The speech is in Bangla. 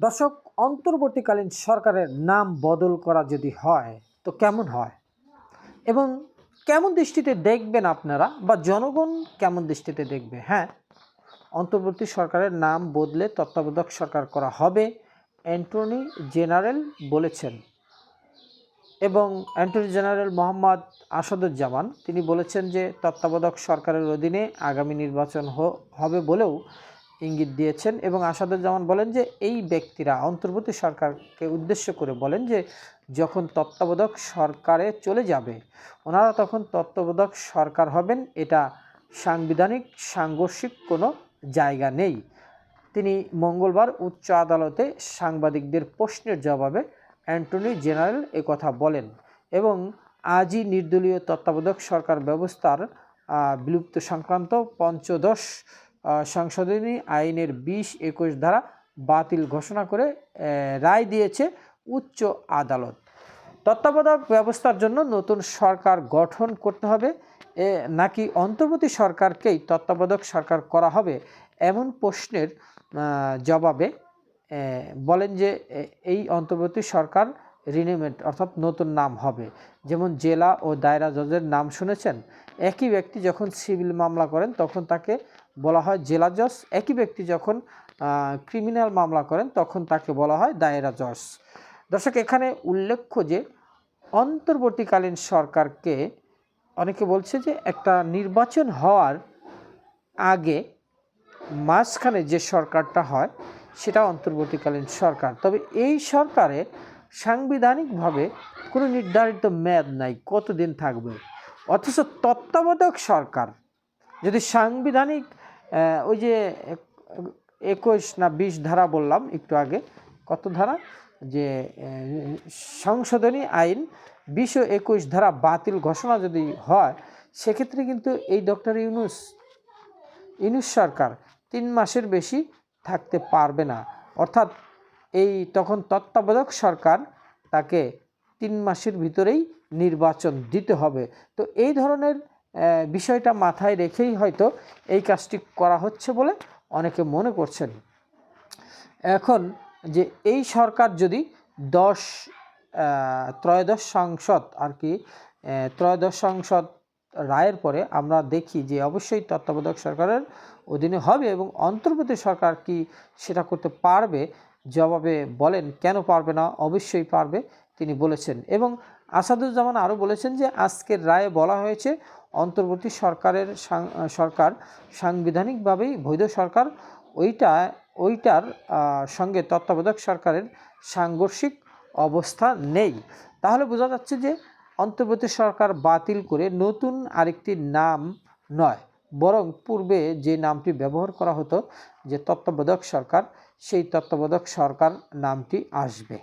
দর্শক, অন্তর্বর্তীকালীন সরকারের নাম বদল করা যদি হয়, তো কেমন হয়? এবং কেমন দৃষ্টিতে দেখবেন আপনারা বা জনগণ কেমন দৃষ্টিতে দেখবে? হ্যাঁ অন্তর্বর্তী সরকারের নাম বদলে তত্ত্বাবধায়ক সরকার করা হবে, অ্যান্টনি জেনারেল বলেছেন। এবং অ্যান্টনি জেনারেল মোহাম্মদ আসাদুজ্জামান, তিনি বলেছেন যে তত্ত্বাবধায়ক সরকারের অধীনে আগামী নির্বাচন হবে বলেও ইঙ্গিত দিয়েছেন এবং আসাদুজ্জামান বলেন যে এই ব্যক্তিরা অন্তর্বর্তী সরকারকে উদ্দেশ্য করে বলেন যে যখন তত্ত্বাবধায়ক সরকারে চলে যাবে, ওনারা তখন তত্ত্বাবধায়ক সরকার হবেন, এটা সাংবিধানিক, সাংঘর্ষিক কোনো জায়গা নেই। তিনি মঙ্গলবার উচ্চ আদালতে সাংবাদিকদের প্রশ্নের জবাবে অ্যান্টনি জেনারেল কথা বলেন এবং আজই নির্দলীয় তত্ত্বাবধায়ক সরকার ব্যবস্থার বিলুপ্ত সংক্রান্ত পঞ্চদশ সংশোধনী আইনের বিশ একুশ ধারা বাতিল ঘোষণা করে রায় দিয়েছে উচ্চ আদালত। তত্ত্বাবধায়ক ব্যবস্থার জন্য নতুন সরকার গঠন করতে হবে। এ, নাকি অন্তর্বর্তী সরকারকেই তত্ত্বাবধায়ক সরকার করা হবে এমন প্রশ্নের জবাবে বলেন যে এই অন্তর্বর্তী সরকার রিনিমেন্ট অর্থাৎ নতুন নাম হবে। যেমন জেলা ও দায়রা জজের নাম শুনেছেন, একই ব্যক্তি যখন সিভিল মামলা করেন তখন তাকে বলা হয় জেলা জজ। একই ব্যক্তি যখন ক্রিমিনাল মামলা করেন, তখন তাকে বলা হয় দায়রা জজ। দর্শক, এখানে উল্লেখ্য যে, অন্তর্বর্তীকালীন সরকারকে অনেকে বলছে যে, একটা নির্বাচন হওয়ার আগে মাঝখানে যে সরকারটা হয় সেটা অন্তর্বর্তীকালীন সরকার। তবে এই সরকারে সাংবিধানিকভাবে কোনো নির্ধারিত মেয়াদ নাই, কতদিন থাকবে? অথচ তত্ত্বাবধায়ক সরকার, যদি সাংবিধানিক ওই যে একুশ না বিশ ধারা বললাম একটু আগে, কত ধারা? যে সংশোধনী আইন বিশ ও একুশ ধারা বাতিল ঘোষণা যদি হয়, সেক্ষেত্রে কিন্তু এই ডক্টর ইউনুস ইউনুস সরকার তিন মাসের বেশি থাকতে পারবে না। অর্থাৎ এই তখন তত্ত্বাবধায়ক সরকার তাকে তিন মাসের ভিতরেই নির্বাচন দিতে হবে। তো এই ধরনের বিষয়টা মাথায় রেখেই হয়তো এই কাজটি করা হচ্ছে বলে অনেকে মনে করছেন। এখন যে এই সরকার যদি দশ ত্রয়োদশ সংসদ আর কি ত্রয়োদশ সংসদ রায়ের পরে আমরা দেখি যে অবশ্যই তত্ত্বাবধায়ক সরকারের অধীনে হবে এবং অন্তর্বর্তী সরকার কি সেটা করতে পারবে? জবাবে বলেন, কেন পারবে না? অবশ্যই পারবে, তিনি বলেছেন। এবং আসাদুজ্জামান আরও বলেছেন যে আজকের রায়ে বলা হয়েছে অন্তর্বর্তী সরকারের সরকার সাংবিধানিকভাবেই বৈধ সরকার। ওইটা, ওইটার সঙ্গে তত্ত্বাবধায়ক সরকারের সাংঘর্ষিক অবস্থা নেই। তাহলে বোঝা যাচ্ছে যে অন্তর্বর্তী সরকার বাতিল করে নতুন আরেকটি নাম নয়, বরং পূর্বে যে নামটি ব্যবহার করা হতো, যে তত্ত্বাবধায়ক সরকার, সেই তত্ত্বাবধায়ক সরকার নামটি আসবে।